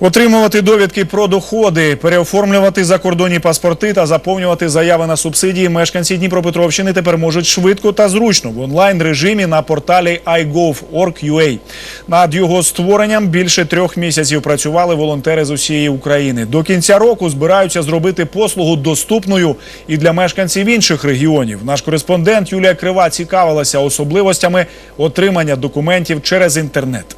Отримувати довідки про доходи, переоформлювати закордонні паспорти та заповнювати заяви на субсидії мешканці Дніпропетровщини тепер можуть швидко та зручно в онлайн режимі на порталі iGov.org.ua. Над його створенням більше трьох місяців працювали волонтери з усієї України. До кінця року збираються зробити послугу доступною і для мешканців інших регіонів. Наш кореспондент Юлія Крива цікавилася особливостями отримання документів через інтернет.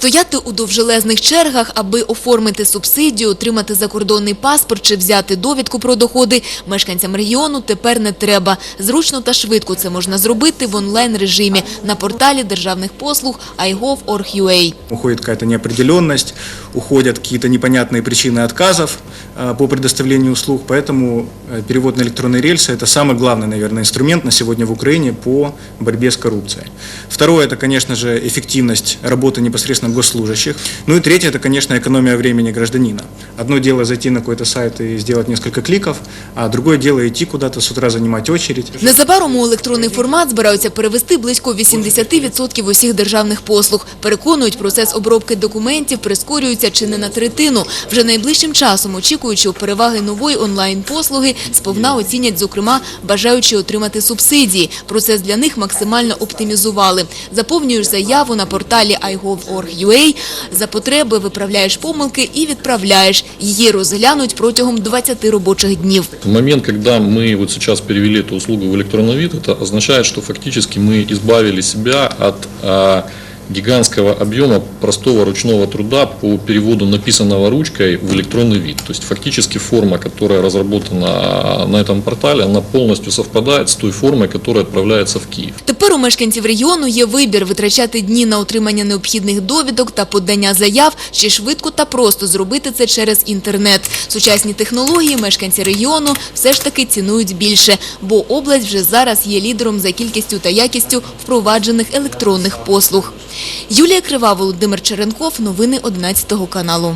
Стояти у довжелезних чергах, аби оформити субсидію, отримати закордонний паспорт чи взяти довідку про доходи мешканцям регіону тепер не треба. Зручно та швидко це можна зробити в онлайн-режимі на порталі державних послуг iGov.org.ua. Уходит какая-то неопределенность, уходят какие-то непонятные причины отказов э, по предоставлению услуг, поэтому э, перевод на электронные рельсы – это самый главный, наверное, инструмент на сегодня в Украине по борьбе с коррупцией. Второе – это, конечно же, эффективность работы непосредственно госслужащих. Ну и третье – это, конечно, экономия времени гражданина. Одно дело зайти на какой-то сайт и сделать несколько кликов, а другое дело идти куда-то с утра занимать очередь. Незабаром у електронний формат збираються перевести близько 80% усіх державних послуг. Переконують, процес обробки документів прискорюється чи не на третину. Вже найближчим часом, очікуючи переваги нової онлайн-послуги, сповна оцінять, зокрема, бажаючи отримати субсидії. Процес для них максимально оптимізували. Заповнюєш заяву на порталі iGov.org.ua, за потреби виправляєш помилки і відправляєш. Її розглянуть протягом 20 робочих днів. В момент, когда мы вот сейчас перевели эту услугу в электронный вид, это означает, что фактически мы избавили себя от а, гигантского объема простого ручного труда по переводу написанного ручкой в электронный вид. То есть фактически форма, которая разработана на этом портале, она полностью совпадает с той формой, которая отправляется в Киев. Тепер у мешканців регіону є вибір витрачати дні на отримання необхідних довідок та подання заяв, чи швидко та просто зробити це через інтернет. Сучасні технології мешканці регіону все ж таки цінують більше, бо область вже зараз є лідером за кількістю та якістю впроваджених електронних послуг. Юлія Крива, Володимир Черенков. Новини 11 каналу.